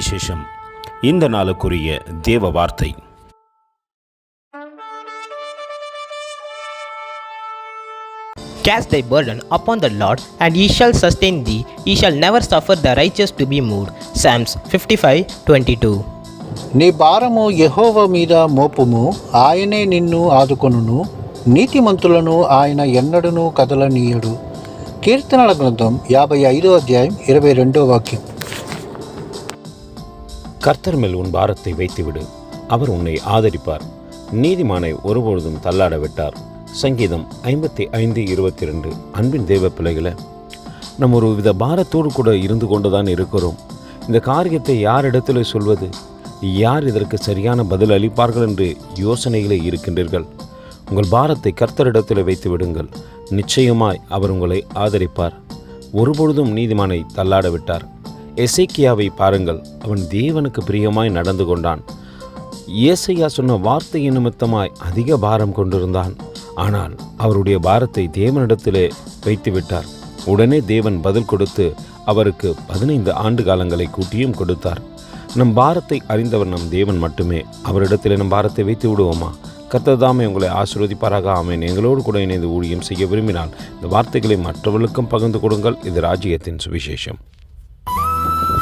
சுவிசேஷம் இந்த நாளுக்குரிய தேவ வார்த்தை Cast thy burden upon the Lord, and he shall sustain thee. He shall never suffer the righteous to be moved. Psalms 55 22. నీ భారము యెహోవ మీద మోపుము ఆయనే నిన్ను ఆదుకొనును నీతిమంతులను ఆయన ఎన్నడూను కదలనీయడు కీర్తనల గ్రంథం యాభై ఐదో అధ్యాయం ఇరవై రెండో వాక్యం கர்த்தர் மேல் உன் பாரத்தை வைத்துவிடு. அவர் உன்னை ஆதரிப்பார். நீதிமானை ஒருபொழுதும் தள்ளாட விட்டார் சங்கீதம் ஐம்பத்தி ஐந்து இருபத்தி ரெண்டு அன்பின் தெய்வ பிள்ளைகளை நம்ம ஒரு வித பாரத்தோடு கூட இருந்து கொண்டு தான் இருக்கிறோம். இந்த காரியத்தை யாரிடத்தில் சொல்வது? யார் இதற்கு சரியான பதில் அளிப்பார்கள் என்று யோசனைகளே இருக்கின்றீர்கள். உங்கள் பாரத்தை கர்த்தரிடத்தில் வைத்து விடுங்கள் நிச்சயமாய் அவர் உங்களை ஆதரிப்பார். ஒருபொழுதும் நீதிமானை தள்ளாட விட்டார் எசேக்கியாவை பாருங்கள். அவன் தேவனுக்கு பிரியமாய் நடந்து கொண்டான். இயேசையா சொன்ன வார்த்தை நிமித்தமாய் அதிக பாரம் கொண்டிருந்தான். ஆனால் அவருடைய பாரத்தை தேவனிடத்திலே வைத்து விட்டார் உடனே தேவன் பதில் கொடுத்து அவருக்கு பதினைந்து ஆண்டு காலங்களை கூட்டியும் கொடுத்தார். நம் பாரத்தை அறிந்தவர் நம் தேவன் மட்டுமே. அவரிடத்திலே நம் பாரத்தை வைத்து விடுவோமா? கத்ததாமே உங்களை ஆசீர்வதிப்பாராக. ஆமேன். எங்களோடு கூட இணைந்து ஊழியம் செய்ய விரும்பினால் இந்த வார்த்தைகளை மற்றவர்களுக்கும் பகிர்ந்து கொடுங்கள். இது ராஜ்யத்தின் சுவிசேஷம்.